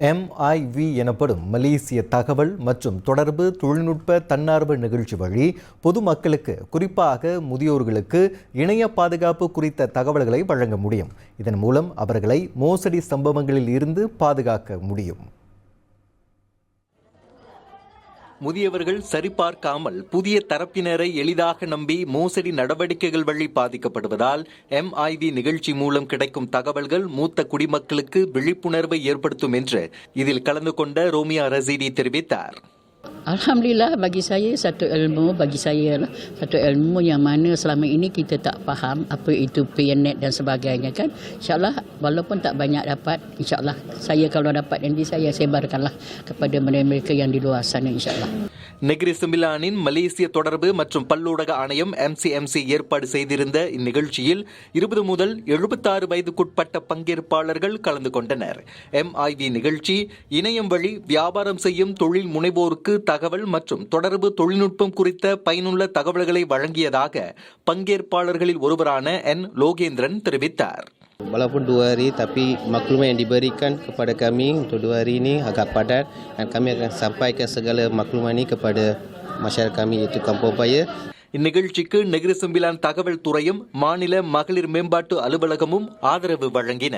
MIV எனப்படும் மலேசிய தகவல் மற்றும் தொடர்பு தொழில்நுட்ப தன்னார்வ நிகழ்ச்சி வழி பொதுமக்களுக்கு குறிப்பாக முதியோர்களுக்கு இணைய பாதுகாப்பு குறித்த தகவல்களை வழங்க முடியும். இதன் மூலம் அவர்களை மோசடி சம்பவங்களில் இருந்து பாதுகாக்க முடியும். முதியவர்கள் சரிபார்க்காமல் புதிய தரப்பினரை எளிதாக நம்பி மோசடி நடவடிக்கைகள் வழி பாதிக்கப்படுவதால் எம்ஐவி நிகழ்ச்சி மூலம் கிடைக்கும் தகவல்கள் மூத்த குடிமக்களுக்கு விழிப்புணர்வை ஏற்படுத்தும் என்று இதில் கலந்து கொண்ட ரோமியா ரசீடி தெரிவித்தார். Alhamdulillah bagi saya satu ilmu bagi saya lah satu ilmu yang mana selama ini kita tak faham apa itu PNet dan sebagainya kan. Insyaallah walaupun tak banyak dapat insyaallah saya kalau dapat nanti saya sebarkanlah kepada mereka yang di luar sana insyaallah நெகிரி சிமிலானின் மலேசிய தொடர்பு மற்றும் பல்லூடக ஆணையம் MCMC ஏற்பாடு செய்திருந்த இந்நிகழ்ச்சியில் இருபது முதல் எழுபத்தாறு வயதுக்குட்பட்ட பங்கேற்பாளர்கள் கலந்து கொண்டனர். எம்ஐவி நிகழ்ச்சி இணையம் வழி வியாபாரம் செய்யும் தொழில் முனைவோருக்கு தகவல் மற்றும் தொடர்பு தொழில்நுட்பம் குறித்த பயனுள்ள தகவல்களை வழங்கியதாக பங்கேற்பாளர்களில் ஒருவரான என் லோகேந்திரன் தெரிவித்தார். Walaupun dua hari tapi maklumat yang diberikan kepada kami untuk dua hari ini agak padat dan kami akan sampaikan segala maklumat ini kepada masyarakat kami iaitu Kampung Paya இந்நிகழ்ச்சிக்கு நெகிரி சிம்பிலான் தகவல் துறையும் மாநில மகளிர் மேம்பாட்டு அலுவலகமும் ஆதரவு வழங்கின